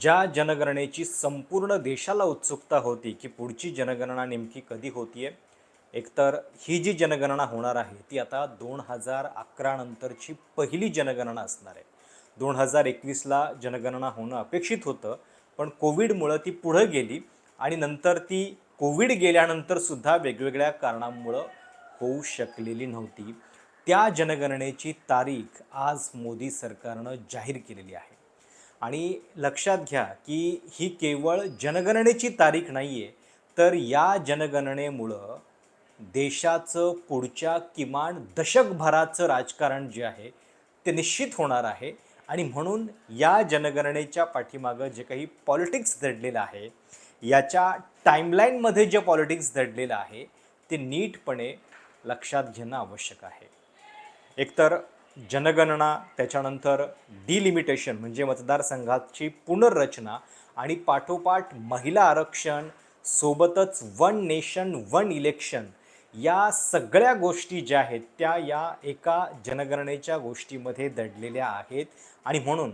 ज्या जनगणनेची संपूर्ण देशाला उत्सुकता होती की पुढची जनगणना नेमकी कधी होतीये एकतर ही जी जनगणना होणार आहे ती आता दोन हजार अकरा नंतरची पहिली जनगणना असणार आहे. दोन हजार एकवीसला जनगणना होणं अपेक्षित होतं पण कोविडमुळं ती पुढं गेली आणि नंतर ती कोविड गेल्यानंतर सुद्धा वेगवेगळ्या कारणांमुळं होऊ शकलेली नव्हती. त्या जनगणनेची तारीख आज मोदी सरकारनं जाहीर केलेली आहे. आणि लक्षात घ्या की ही केवळ जनगणनेची तारीख नाही आहे तर या जनगणनेमुळं देशाचं पुढच्या किमान दशकभराचं राजकारण जे आहे ते निश्चित होणार आहे. आणि म्हणून या जनगणनेच्या पाठीमागं जे काही पॉलिटिक्स दडलेलं आहे याच्या टाईमलाईनमध्ये जे पॉलिटिक्स दडलेलं आहे ते नीटपणे लक्षात घेणं आवश्यक आहे. एकतर जनगणना त्याच्यानंतर डिलिमिटेशन म्हणजे मतदारसंघाची पुनर्रचना आणि पाठोपाठ महिला आरक्षण सोबतच वन नेशन वन इलेक्शन या सगळ्या गोष्टी ज्या आहेत त्या या एका जनगणनेच्या गोष्टीमध्ये दडलेल्या आहेत. आणि म्हणून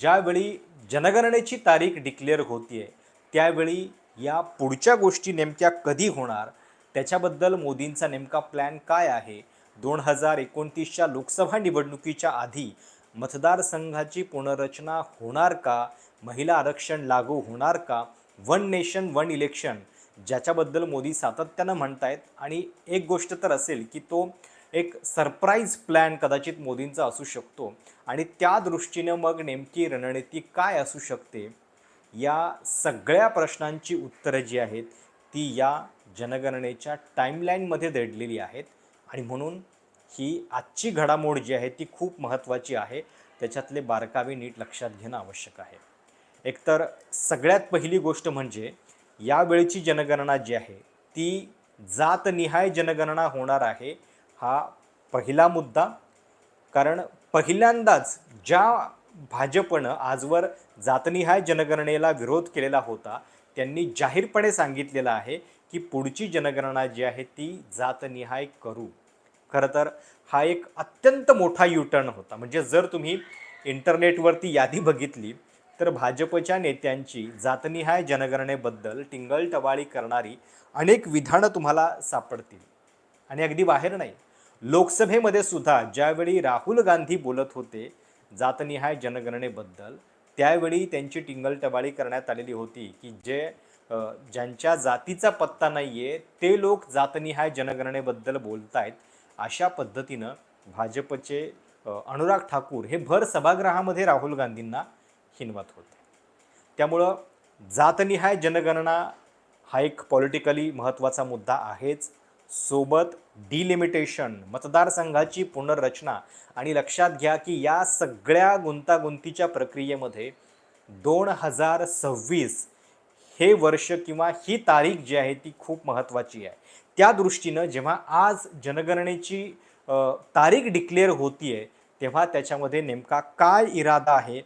ज्यावेळी जनगणनेची तारीख डिक्लेअर होतीये त्यावेळी या पुढच्या गोष्टी नेमक्या कधी होणार त्याच्याबद्दल मोदींचा नेमका प्लॅन काय आहे दोन हजार एकोणतीसच्या लोकसभा निवडणुकीच्या आधी मतदारसंघाची पुनर्रचना होणार का? महिला आरक्षण लागू होणार का? वन नेशन वन इलेक्शन ज्याच्याबद्दल मोदी सातत्यानं म्हणतायत. आणि एक गोष्ट तर असेल की तो एक सरप्राईज प्लॅन कदाचित मोदींचा असू शकतो. आणि त्या दृष्टीनं मग नेमकी रणनीती काय असू शकते? या सगळ्या प्रश्नांची उत्तरं जी आहेत ती या जनगणनेच्या टाईमलाईनमध्ये दडलेली आहेत. आणि म्हणून ही आजची घडामोड जी आहे ती खूप महत्त्वाची आहे. त्याच्यातले बारकावे नीट लक्षात घेणं आवश्यक आहे. एकतर सगळ्यात पहिली गोष्ट म्हणजे यावेळची जनगणना जी आहे ती जातनिहाय जनगणना होणार आहे हा पहिला मुद्दा. कारण पहिल्यांदाच ज्या भाजपनं आजवर जातनिहाय जनगणनेला विरोध केलेला होता त्यांनी जाहीरपणे सांगितलेलं आहे की पुढची जनगणना जी आहे ती जातनिहाय करू. खरं तर हा एक अत्यंत मोठा युटर्न होता. म्हणजे जर तुम्ही इंटरनेटवरती यादी बघितली तर भाजपच्या नेत्यांची जातनिहाय जनगणनेबद्दल टिंगलटवाळी करणारी अनेक विधानं तुम्हाला सापडतील. आणि अगदी बाहेर नाही लोकसभेमध्ये सुद्धा ज्यावेळी राहुल गांधी बोलत होते जातनिहाय जनगणनेबद्दल त्यावेळी त्यांची टिंगलटवाळी करण्यात आलेली होती की जे ज्यांच्या जातीचा पत्ता नाही आहे ते लोक जातनिहाय जनगणनेबद्दल बोलत आहेत अशा पद्धतीनं भाजपचे अनुराग ठाकूर हे भर सभागृहामध्ये राहुल गांधींना हिनवत होते. त्यामुळं जातनिहाय जनगणना हा एक पॉलिटिकली महत्त्वाचा मुद्दा आहेच. सोबत डिलिमिटेशन मतदारसंघाची पुनर्रचना आणि लक्षात घ्या की या सगळ्या गुंतागुंतीच्या प्रक्रियेमध्ये दोन हजार सव्वीस हे वर्ष किंवा ही तारीख जी आहे ती खूप महत्त्वाची आहे. त्या दृष्टीनं जेव्हा आज जनगणनेची तारीख डिक्लेअर होतीये तेव्हा त्याच्यामध्ये नेमका काय इरादा आहे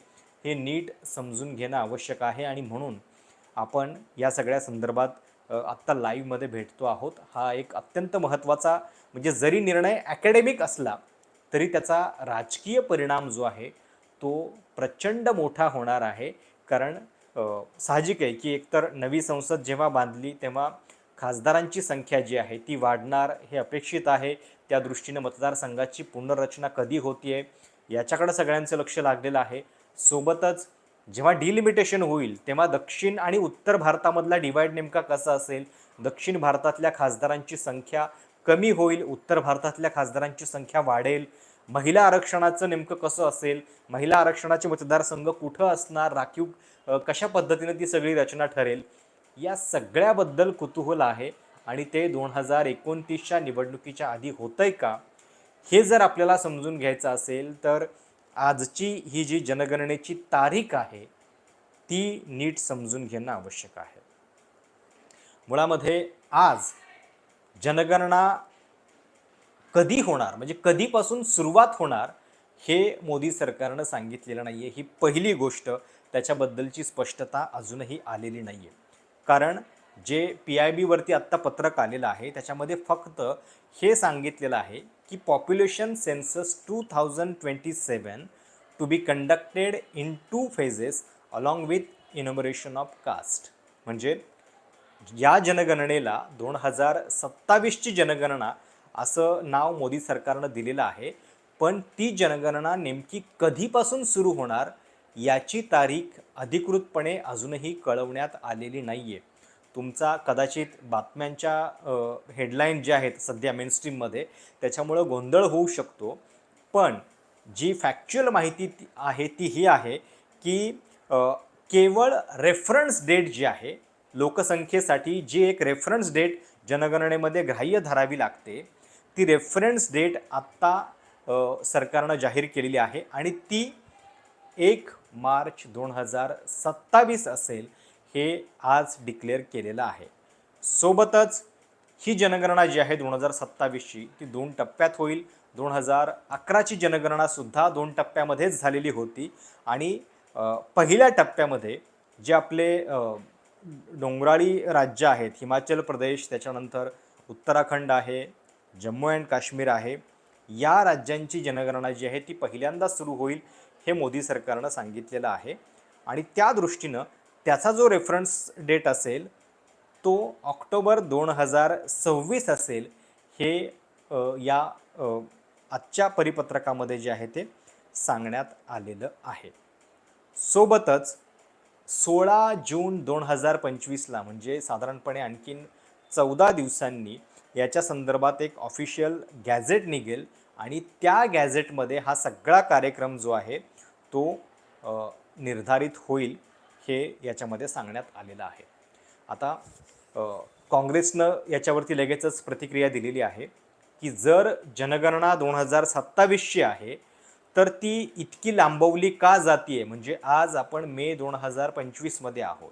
हे नीट समजून घेणं आवश्यक आहे आणि म्हणून आपण या सगळ्या संदर्भात आत्ता लाईव्हमध्ये भेटतो आहोत. हा एक अत्यंत महत्त्वाचा म्हणजे जरी निर्णय ॲकॅडेमिक असला तरी त्याचा राजकीय परिणाम जो आहे तो प्रचंड मोठा होणार आहे. कारण साहजिक आहे की एकतर नवी संसद जेव्हा बांधली तेव्हा खासदारांची संख्या जी आहे ती वाढणार हे अपेक्षित आहे. त्या दृष्टीनं मतदारसंघाची पुनर्रचना कधी होतीये याच्याकडं सगळ्यांचं लक्ष लागलेलं आहे. सोबतच जेव्हा डिलिमिटेशन होईल तेव्हा दक्षिण आणि उत्तर भारतामधला डिवाईड नेमका कसा असेल? दक्षिण भारतातल्या खासदारांची संख्या कमी होईल उत्तर भारतातल्या खासदारांची संख्या वाढेल. महिला आरक्षणाचं नेमकं कसं असेल? महिला आरक्षणाचे मतदारसंघ कुठं असणार? राखीव कशा पद्धतीनं ती सगळी रचना ठरेल? या सगळ्याबद्दल कुतूहल आहे. आणि ते दोन हजार एकोणतीसच्या निवडणुकीच्या आधी होतंय का? हे जर आपल्याला समजून घ्यायचं असेल तर आजची ही जी जनगणनेची तारीख आहे ती नीट समजून घेणं आवश्यक आहे. मुळामध्ये आज जनगणना कधी होणार म्हणजे कधीपासून सुरुवात होणार हे मोदी सरकारनं सांगितलेलं नाही आहे ही पहिली गोष्ट त्याच्याबद्दलची स्पष्टता अजूनही आलेली नाही आहे कारण जे पी आय बीवरती आत्ता पत्रक आलेलं आहे त्याच्यामध्ये फक्त हे सांगितलेलं आहे की population census two thousand twenty seven to be conducted in two phases along with enumeration of caste म्हणजे या जनगणनेला दोन हजार सत्तावीसची जनगणना असं नाव मोदी सरकारनं दिलेलं आहे पण ती जनगणना नेमकी कधीपासून सुरू होणार याची तारीख अधिकृतपणे अजूनही कळवण्यात आलेली नाही आहे तुमचा कदाचित बातम्यांच्या हेडलाईन ज्या आहेत सध्या मेनस्ट्रीममध्ये त्याच्यामुळं गोंधळ होऊ शकतो. पण जी फॅक्च्युअल माहिती ती- आहे ती ही आहे की केवळ रेफरन्स डेट जी आहे लोकसंख्येसाठी जी एक रेफरन्स डेट जनगणनेमध्ये ग्राह्य धरावी लागते ती रेफरन्स डेट आत्ता सरकारनं जाहीर केलेली आहे आणि ती एक मार्च दोन हजार सत्तावीस असेल हे आज डिक्लेअर केलेलं आहे. सोबतच ही जनगणना जी आहे दोन हजार सत्तावीसची ती दोन टप्प्यात होईल. दोन हजार अकराची जनगणनासुद्धा दोन टप्प्यामध्येच झालेली होती आणि पहिल्या टप्प्यामध्ये जे आपले डोंगराळी राज्य आहेत हिमाचल प्रदेश त्याच्यानंतर उत्तराखंड आहे जम्मू अँड काश्मीर आहे या राज्यांची जनगणना जी आहे ती पहिल्यांदा सुरू होईल. हे मोदी सरकारनं सांगितलेलं आहे. आणि त्या दृष्टीनं त्याचा जो रेफरन्स डेट असेल तो ऑक्टोबर दोन हजार सव्वीस असेल हे या आजच्या परिपत्रकामध्ये जे आहे ते सांगण्यात आलेलं आहे. सोबतच सोळा जून दोन हजार पंचवीसला म्हणजे साधारणपणे आणखीन चौदा दिवसांनी याच्या संदर्भात एक ऑफिशियल गॅझेट निघेल. आणि त्या गॅझेटमध्ये हा सगळा कार्यक्रम जो आहे तो निर्धारित होईल हे याच्यामध्ये सांगण्यात आलेलं आहे. आता काँग्रेसनं याच्यावरती लगेचच प्रतिक्रिया दिलेली आहे की जर जनगणना दोन हजार सत्तावीसची आहे तर ती इतकी लांबवली का जातीये? म्हणजे आज आपण मे दोन हजार पंचवीसमध्ये आहोत.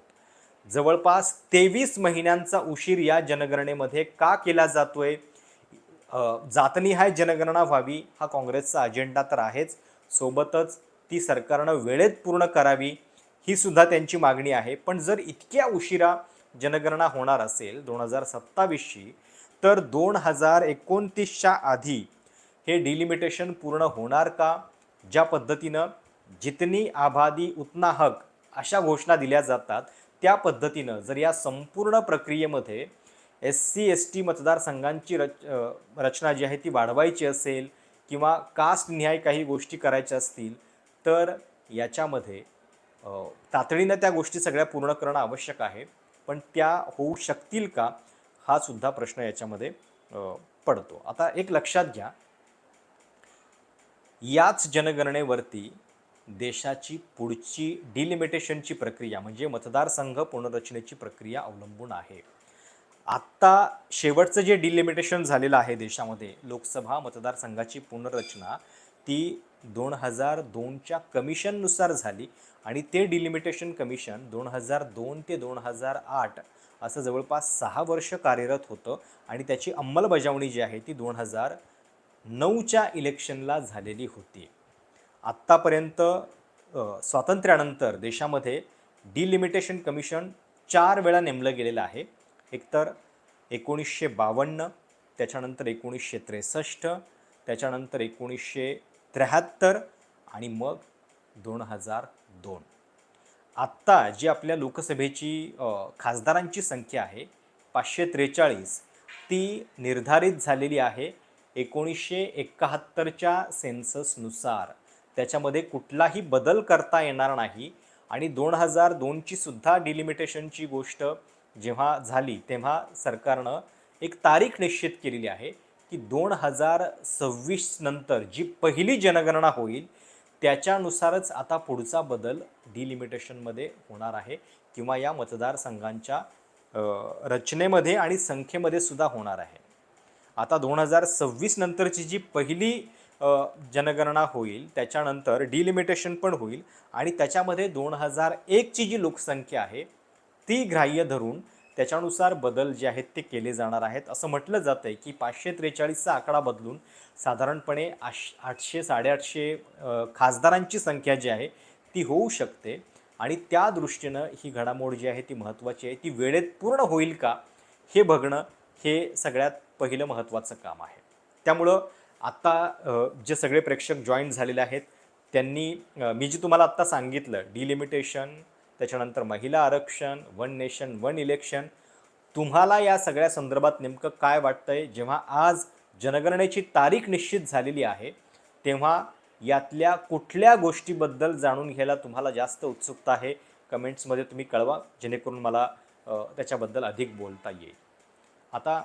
जवळपास तेवीस महिन्यांचा उशीर या जनगणनेमध्ये का केला जातोय? आहे जातनिहाय जनगणना व्हावी हा काँग्रेसचा अजेंडा तर आहेच. सोबतच ती सरकारनं वेळेत पूर्ण करावी ही सुद्धा त्यांची मागणी आहे. पण जर इतक्या उशिरा जनगणना होणार असेल दोन हजार सत्तावीसची तर दोन हजार एकोणतीसच्या आधी हे डिलिमिटेशन पूर्ण होणार का? ज्या पद्धतीनं जितनी आबादी उतना हक अशा घोषणा दिल्या जातात त्या पद्धतीनं जर या संपूर्ण प्रक्रियेमध्ये एस सी एस टी मतदारसंघांची रच रचना जी आहे ती वाढवायची असेल किंवा कास्टनिहाय काही गोष्टी करायच्या असतील तर याच्यामध्ये तातडीनं त्या गोष्टी सगळ्या पूर्ण करणं आवश्यक आहे. पण त्या होऊ शकतील का हा सुद्धा प्रश्न याच्यामध्ये पडतो. आता एक लक्षात घ्या. याच जनगणनेवरती देशाची पुढची डिलिमिटेशनची प्रक्रिया म्हणजे मतदारसंघ पुनर्रचनेची प्रक्रिया अवलंबून आहे. आत्ता शेवटचं जे डिलिमिटेशन झालेलं आहे देशामध्ये लोकसभा मतदारसंघाची पुनर्रचना ती दोन हजार दोनच्या कमिशननुसार झाली आणि ते डिलिमिटेशन कमिशन दोन हजार दोन ते दोन हजार आठ असं जवळपास सहा वर्ष कार्यरत होतं आणि त्याची अंमलबजावणी जी आहे ती दोन हजार नऊच्या इलेक्शनला झालेली होती. आत्तापर्यंत स्वातंत्र्यानंतर देशामध्ये डिलिमिटेशन कमिशन चार वेळा नेमलं गेलेलं आहे. एकतर एकोणीसशे बावन्न त्याच्यानंतर एकोणीसशे त्रेसष्ट त्याच्यानंतर एकोणीसशे त्र्याहत्तर आणि मग दोन हजार दोन. आत्ता जी आपल्या लोकसभेची खासदारांची संख्या आहे पाचशे त्रेचाळीस ती निर्धारित झालेली आहे एकोणीसशे एकाहत्तरच्या सेन्ससनुसार. त्याच्यामध्ये कुठलाही बदल करता येणार नाही आणि दोन हजार दोनची सुद्धा डिलिमिटेशनची गोष्ट जेव्हा झाली तेव्हा सरकारनं एक तारीख निश्चित केलेली आहे की दोन हजार सव्वीस नंतर जी पहिली जनगणना होईल त्याच्यानुसारच आता पुढचा बदल डिलिमिटेशनमध्ये होणार आहे किंवा या मतदारसंघांच्या रचनेमध्ये आणि संख्येमध्ये सुद्धा होणार आहे. आता दोन हजार सव्वीस नंतरची जी पहिली जनगणना होईल त्याच्यानंतर डिलिमिटेशन पण होईल आणि त्याच्यामध्ये दोन हजार एकची जी लोकसंख्या आहे ती ग्राह्य धरून त्याच्यानुसार बदल जे आहेत ते केले जाणार आहेत. असं म्हटलं जातं आहे की पाचशे त्रेचाळीसचा आकडा बदलून साधारणपणे आश आठशे साडेआठशे खासदारांची संख्या जी आहे ती होऊ शकते. आणि त्या दृष्टीनं ही घडामोड जी आहे ती महत्त्वाची आहे. ती वेळेत पूर्ण होईल का हे बघणं हे सगळ्यात पहिलं महत्त्वाचं काम आहे. त्यामुळं आत्ता जे सगळे प्रेक्षक जॉईन झालेले आहेत त्यांनी मी जे तुम्हाला आत्ता सांगितलं डिलिमिटेशन त्याच्यानंतर महिला आरक्षण वन नेशन वन इलेक्शन. तुम्हाला या सगळ्या संदर्भात नेमकं काय वाटतंय? जेव्हा आज जनगणनेची तारीख निश्चित झालेली आहे तेव्हा यातल्या कुठल्या गोष्टीबद्दल जाणून घ्यायला तुम्हाला जास्त उत्सुकता आहे? कमेंट्समध्ये तुम्ही कळवा जेणेकरून मला त्याच्याबद्दल अधिक बोलता येईल. आता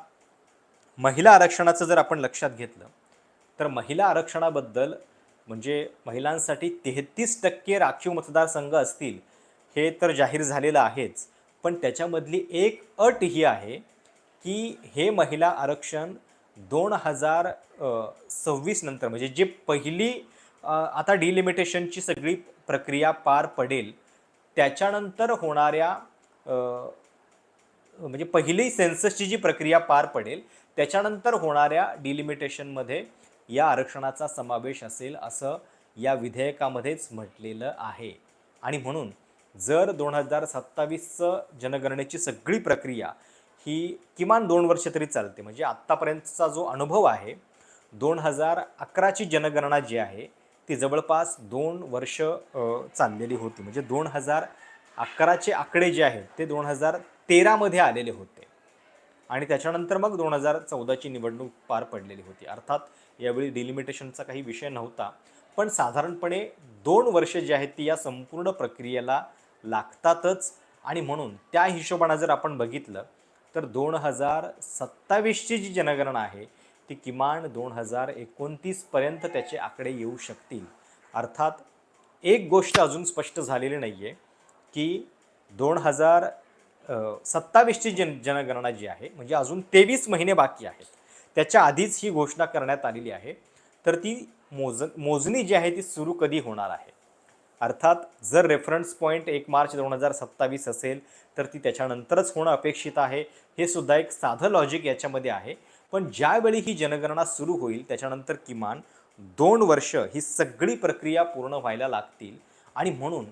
महिला आरक्षणाचं जर आपण लक्षात घेतलं तर महिला आरक्षणाबद्दल म्हणजे महिलांसाठी तेहतीस टक्के राखीव मतदारसंघ असतील हे तर जाहीर झालेलं आहेच पण त्याच्यामधली एक अट ही आहे की हे महिला आरक्षण दोन हजार सव्वीस नंतर म्हणजे जे पहिली आता डिलिमिटेशनची सगळी प्रक्रिया पार पडेल त्याच्यानंतर होणाऱ्या म्हणजे पहिली सेन्ससची जी प्रक्रिया पार पडेल त्याच्यानंतर होणाऱ्या डिलिमिटेशनमध्ये या आरक्षणाचा समावेश असेल असं या विधेयकामध्येच म्हटलेलं आहे. आणि म्हणून जर दोन हजार सत्तावीसचं जनगणनेची सगळी प्रक्रिया ही किमान दोन वर्ष तरी चालते म्हणजे आत्तापर्यंतचा जो अनुभव आहे दोन हजार अकराची जनगणना जी आहे ती जवळपास दोन वर्ष चाललेली होती. म्हणजे दोन हजार अकराचे आकडे जे आहेत ते दोन हजार तेरामध्ये आलेले होते. आणि त्याच्यानंतर मग दोन हजार चौदाची निवडणूक पार पडलेली होती. अर्थात यावेळी डिलिमिटेशनचा काही विषय नव्हता. पण साधारणपणे दोन वर्ष जी आहेत ती या संपूर्ण प्रक्रियेला लागतातच. आणि म्हणून त्या हिशोबानं जर आपण बघितलं तर दोन हजार सत्तावीसची जी जनगणना आहे ती किमान दोन हजार एकोणतीसपर्यंत त्याचे आकडे येऊ शकतील. अर्थात एक गोष्ट अजून स्पष्ट झालेली नाही आहे की दोन हजार सत्तावीसची जन जनगणना जी आहे म्हणजे अजून तेवीस महिने बाकी आहेत त्याच्या आधीच ही घोषणा करण्यात आलेली आहे. तर ती मोज मोजणी जी आहे ती सुरू कधी होणार आहे? अर्थात जर रेफरन्स पॉईंट एक मार्च दोन हजार सत्तावीस असेल तर ती त्याच्यानंतरच होणं अपेक्षित आहे. हे सुद्धा एक साधं लॉजिक याच्यामध्ये आहे. पण ज्यावेळी ही जनगणना सुरू होईल त्याच्यानंतर किमान दोन वर्ष ही सगळी प्रक्रिया पूर्ण व्हायला लागतील. आणि म्हणून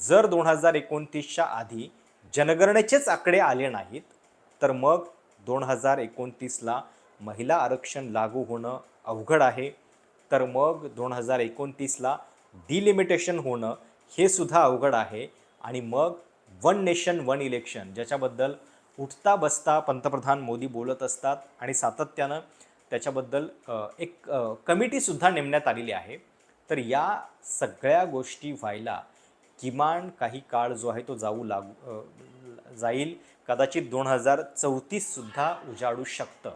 जर दोन हजार एकोणतीसच्या आधी जनगणनेचेच आकडे आले नाहीत तर मग दोन हजार एकोणतीसला महिला आरक्षण लागू होणं अवघड आहे. तर मग दोन हजार एकोणतीसला डिलिमिटेशन होणं हे सुद्धा अवघड आहे. आणि मग वन नेशन वन इलेक्शन ज्याच्याबद्दल उठता बसता पंतप्रधान मोदी बोलत असतात आणि सातत्यानं त्याच्याबद्दल एक कमिटीसुद्धा नेमण्यात आलेली आहे. तर या सगळ्या गोष्टी व्हायला किमान काही काळ जो आहे तो जाऊ लागू जाईल. कदाचित दोन हजार चौतीससुद्धा उजाडू शकतं.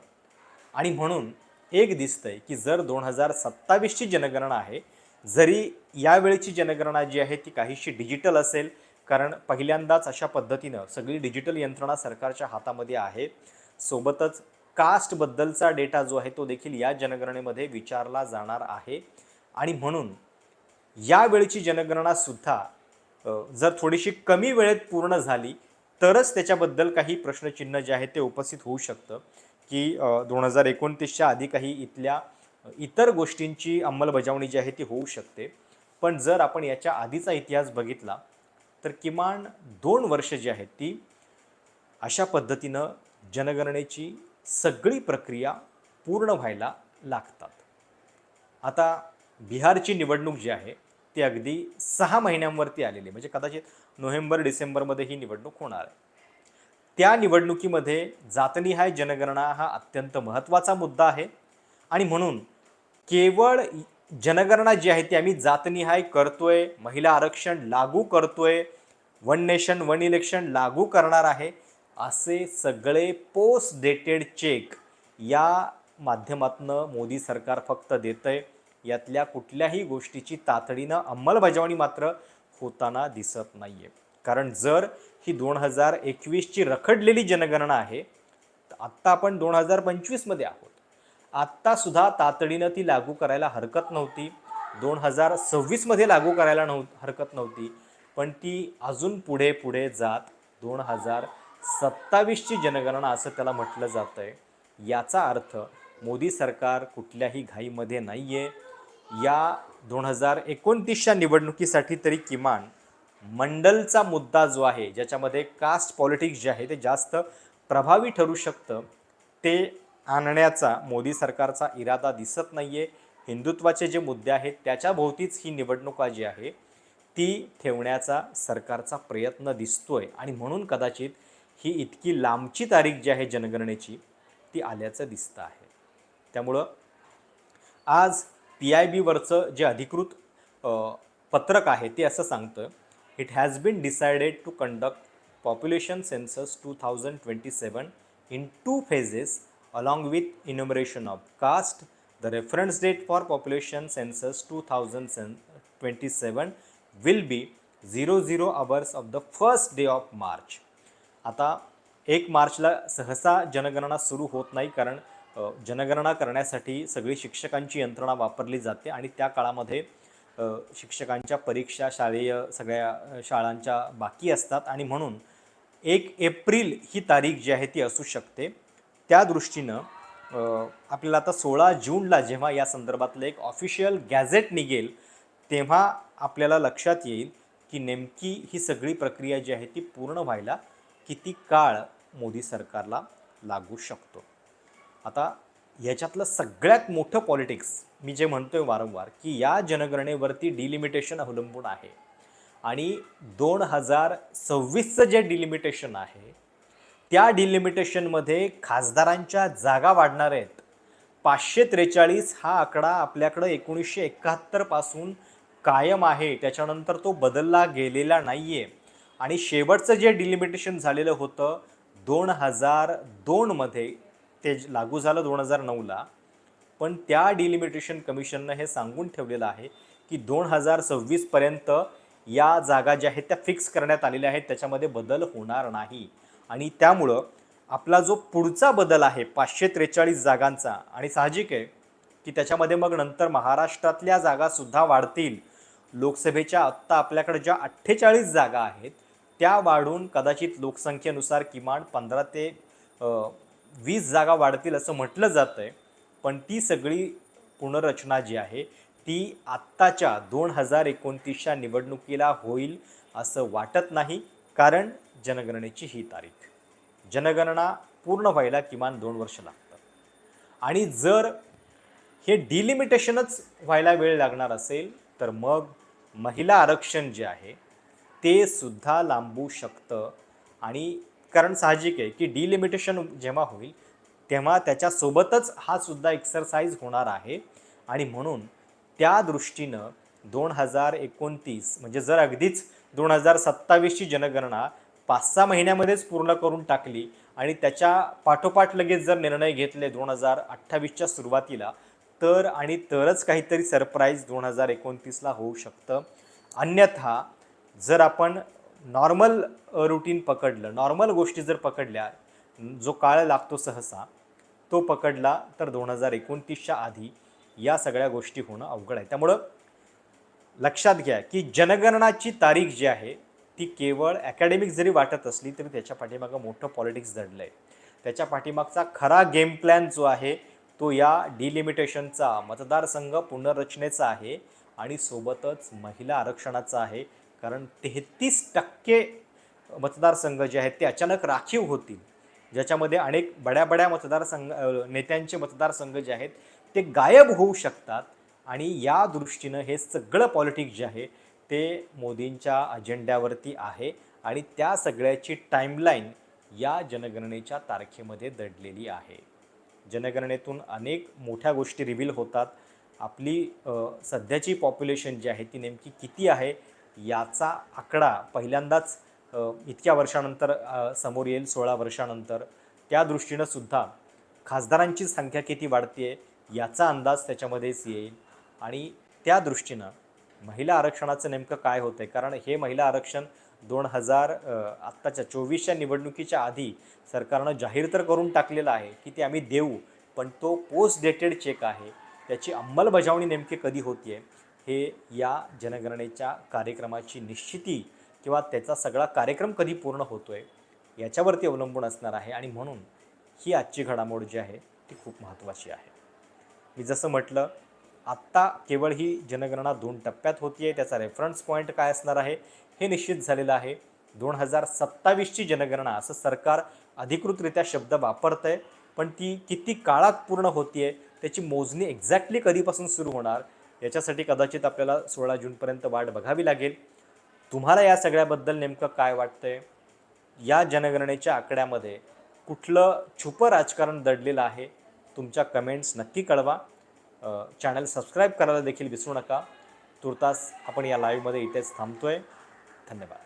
आणि म्हणून एक दिसतंय की जर दोन हजार सत्तावीसची जनगणना आहे जरी यावेळीची जनगणना जी आहे ती काहीशी डिजिटल असेल कारण पहिल्यांदाच अशा पद्धतीनं सगळी डिजिटल यंत्रणा सरकारच्या हातामध्ये आहे. सोबतच कास्टबद्दलचा डेटा जो आहे तो देखील या जनगणनेमध्ये विचारला जाणार आहे. आणि म्हणून यावेळीची जनगणनासुद्धा जर थोडीशी कमी वेळेत पूर्ण झाली तरच त्याच्याबद्दल काही प्रश्नचिन्ह जे आहे ते उपस्थित होऊ शकतं. की दोन हजार एकोणतीसच्या आधी काही इथल्या इतर गोष्टींची अंमलबजावणी जी आहे ती होऊ शकते. पण जर आपण याच्या आधीचा इतिहास बघितला तर किमान दोन वर्ष जी आहेत ती अशा पद्धतीनं जनगणनेची सगळी प्रक्रिया पूर्ण व्हायला लागतात. आता बिहारची निवडणूक जी आहे ती अगदी सहा महिन्यांवरती आलेली आहे. म्हणजे कदाचित नोव्हेंबर डिसेंबरमध्ये ही निवडणूक होणार आहे. त्या निवडणुकीमध्ये जातनिहाय जनगणना हा अत्यंत महत्त्वाचा मुद्दा आहे. आणि म्हणून केवळ जनगणना जी आहे ती आम्ही जातनिहाय करतोय महिला आरक्षण लागू करतोय वन नेशन वन इलेक्शन लागू करणार आहे असे सगळे पोस्ट डेटेड चेक या माध्यमातनं मोदी सरकार फक्त देतंय. यातल्या कुठल्याही गोष्टीची तातडीनं अंमलबजावणी मात्र होताना दिसत नाही आहे कारण जर ही दोन हजार एकवीसची रखडलेली जनगणना आहे तर आत्ता आपण दोन हजार पंचवीसमध्ये आहोत. आत्तासुद्धा तातडीनं ती लागू करायला हरकत नव्हती. दोन हजार सव्वीसमध्ये लागू करायला नव्ह हरकत नव्हती. पण ती अजून पुढे पुढे जात दोन हजार सत्तावीसची जनगणना असं त्याला म्हटलं जातं आहे याचा अर्थ मोदी सरकार कुठल्याही घाईमध्ये नाही आहे या दोन हजार एकोणतीसच्या निवडणुकीसाठी तरी किमान मंडलचा मुद्दा जो आहे ज्याच्यामध्ये कास्ट पॉलिटिक्स जे आहे ते जास्त प्रभावी ठरू शकतं ते आणण्याचा मोदी सरकारचा इरादा दिसत नाही आहे हिंदुत्वाचे जे मुद्दे आहेत त्याच्याभोवतीच ही निवडणुका जी आहे ती ठेवण्याचा सरकारचा प्रयत्न दिसतोय. आणि म्हणून कदाचित ही इतकी लांबची तारीख जी आहे जनगणनेची ती आल्याचं दिसतं आहे. त्यामुळं आज पी आय बीवरचं जे अधिकृत पत्रक आहे ते असं सांगतं it has been decided to conduct population census two thousand twenty seven in two phases along with enumeration of caste the reference date for population census two thousand be twenty seven will be zero zero hours of the first day of March आता एक मार्चला सहसा जनगणना सुरू होत नाही कारण जनगणना करण्यासाठी सगळी शिक्षकांची यंत्रणा वापरली जाते आणि त्या काळामध्ये शिक्षकांच्या परीक्षा शालेय सगळ्या शाळांच्या बाकी असतात आणि म्हणून एक एप्रिल ही तारीख जी आहे ती असू शकते. त्या दृष्टीनं आपल्याला आता सोळा जूनला जेव्हा या संदर्भातलं एक ऑफिशियल गॅझेट निघेल तेव्हा आपल्याला लक्षात येईल की नेमकी ही सगळी प्रक्रिया जी आहे ती पूर्ण व्हायला किती काळ मोदी सरकारला लागू शकतो. आता याच्यातलं सगळ्यात मोठं पॉलिटिक्स मी जे म्हणतोय वारंवार की या जनगणनेवरती डिलिमिटेशन अवलंबून आहे. आणि दोन हजार सव्वीसचं जे डिलिमिटेशन आहे त्या डिलिमिटेशनमध्ये खासदारांच्या जागा वाढणार आहेत. पाचशे त्रेचाळीस हा आकडा आपल्याकडं एकोणीसशे एकाहत्तरपासून कायम आहे. त्याच्यानंतर तो बदलला गेलेला नाही आहे आणि शेवटचं जे डिलिमिटेशन झालेलं होतं दोन हजार दोनमध्ये ते लागू झालं दोन हजार नऊला. पण त्या डिलिमिटेशन कमिशननं हे सांगून ठेवलेलं आहे की दोन हजार सव्वीसपर्यंत या जागा ज्या आहेत त्या फिक्स करण्यात आलेल्या आहेत. त्याच्यामध्ये बदल होणार नाही. आणि त्यामुळं आपला जो पुढचा बदल आहे पाचशे त्रेचाळीस जागांचा आणि साहजिक आहे की त्याच्यामध्ये मग नंतर महाराष्ट्रातल्या जागासुद्धा वाढतील. लोकसभेच्या आत्ता आपल्याकडे ज्या अठ्ठेचाळीस जागा आहेत त्या वाढून कदाचित लोकसंख्येनुसार किमान पंधरा ते वीस जागा वाढतील असं म्हटलं जातं आहे पण ती सगळी पुनर्रचना जी आहे ती आत्ताच्या दोन हजार एकोणतीसच्या निवडणुकीला होईल असं वाटत नाही. कारण जनगणनेची ही तारीख. जनगणना पूर्ण व्हायला किमान दोन वर्ष लागतात. आणि जर हे डिलिमिटेशनच व्हायला वेळ लागणार असेल तर मग महिला आरक्षण जे आहे ते सुद्धा लांबू शकतं. आणि कारण साहजिक आहे की डिलिमिटेशन जेव्हा होईल तेव्हा त्याच्यासोबतच हा सुद्धा एक्सरसाइज होणार आहे. आणि म्हणून त्या दृष्टीनं दोन हजार एकोणतीस म्हणजे जर अगदीच दोन हजार सत्तावीसची जनगणना पाच सहा महिन्यामध्येच पूर्ण करून टाकली आणि त्याच्या पाठोपाठ लगेच जर निर्णय घेतले दोन हजार अठ्ठावीसच्या सुरुवातीला तर आणि तरच काहीतरी सरप्राईज दोन हजार एकोणतीसला होऊ शकतं. अन्यथा जर आपण नॉर्मल रुटीन पकडलं नॉर्मल गोष्टी जर पकडल्या जो काळ लागतो सहसा तो पकडला तर दोन हजार एकोणतीसच्या आधी या सगळ्या गोष्टी होणं अवघड आहे. त्यामुळं लक्षात घ्या की जनगणनाची तारीख जी आहे ती केवळ अकॅडमिक जरी वाटत असली तरी त्याच्या पाठीमागं मोठं पॉलिटिक्स दडलं आहे त्याच्या पाठीमागचा खरा गेम प्लॅन जो आहे तो या डिलिमिटेशनचा मतदारसंघ पुनर्रचनेचा आहे आणि सोबतच महिला आरक्षणाचा आहे. कारण तेहतीस टक्के मतदारसंघ जे आहेत ते अचानक राखीव होतील. ज्याच्यामध्ये अनेक बड्या बड्या मतदारसंघ नेत्यांचे मतदारसंघ जे आहेत ते गायब होऊ शकतात. आणि या दृष्टीनं हे सगळं पॉलिटिक्स जे आहे ते मोदींच्या अजेंड्यावरती आहे आणि त्या सगळ्याची टाईमलाईन या जनगणनेच्या तारखेमध्ये दडलेली आहे. जनगणनेतून अनेक मोठ्या गोष्टी रिव्हील होतात. आपली सध्याची पॉप्युलेशन जी आहे ती नेमकी किती आहे याचा आकडा पहिल्यांदाच इतक्या वर्षानंतर समोर येईल सोळा वर्षानंतर. त्या दृष्टीनं सुद्धा खासदारांची संख्या किती वाढते याचा अंदाज त्याच्यामध्येच येईल. आणि त्या दृष्टीनं महिला आरक्षणाचं नेमकं काय होतं आहे कारण हे महिला आरक्षण दोन हजार आत्ताच्या चोवीसच्या निवडणुकीच्या आधी सरकारनं जाहीर तर करून टाकलेलं आहे की ते आम्ही देऊ पण तो पोस्ट डेटेड चेक आहे. त्याची अंमलबजावणी नेमकी कधी होती आहे हे या जनगणनेच्या कार्यक्रमाची निश्चिती किंवा त्याचा सगळा कार्यक्रम कधी पूर्ण होतो आहे याच्यावरती अवलंबून असणार आहे आणि म्हणून ही आजची घडामोड जी आहे ती खूप महत्त्वाची आहे. मी जसं म्हटलं आत्ता केवळ ही जनगणना दोन टप्प्यात होती आहे त्याचा रेफरन्स पॉईंट काय असणार आहे? हे निश्चित झालेलं आहे. दोन हजार सत्तावीसची जनगणना असं सरकार अधिकृतरित्या शब्द वापरतं आहे पण ती किती काळात पूर्ण होती आहे त्याची मोजणी एक्झॅक्टली कधीपासून सुरू होणार याच्यासाठी कदाचित आपल्याला सोळा जूनपर्यंत वाट बघावी लागेल. तुम्हाला या सगळ्याबद्दल नेमकं काय वाटतंय? या जनगणनेच्या आकड्यामध्ये कुठलं छुपं राजकारण दडलेलं आहे? तुमच्या कमेंट्स नक्की कळवा. चॅनल सबस्क्राईब करायला देखील विसरू नका. तुर्तास आपण या लाईव्हमध्ये इथेच थांबतोय. धन्यवाद.